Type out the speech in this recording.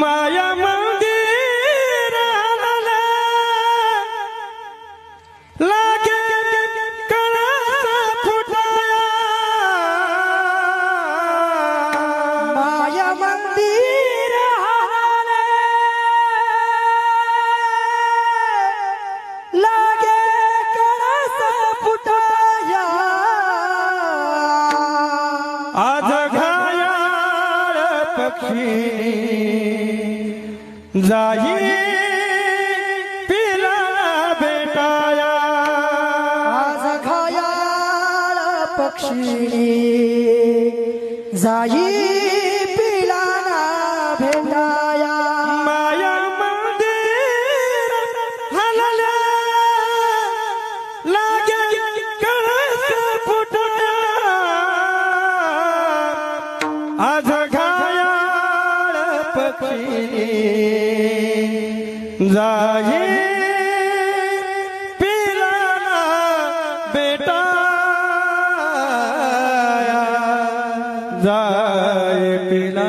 माया मंदिर लागे कळस फुटाया. माया मंदिर हाले लागे कळस फुटाया. आज पक्षी जाई पिला बेटाया। आज घायाळ पक्षी जाई पिलाना पक्षी जाई पिलाना बेटा जाय पिला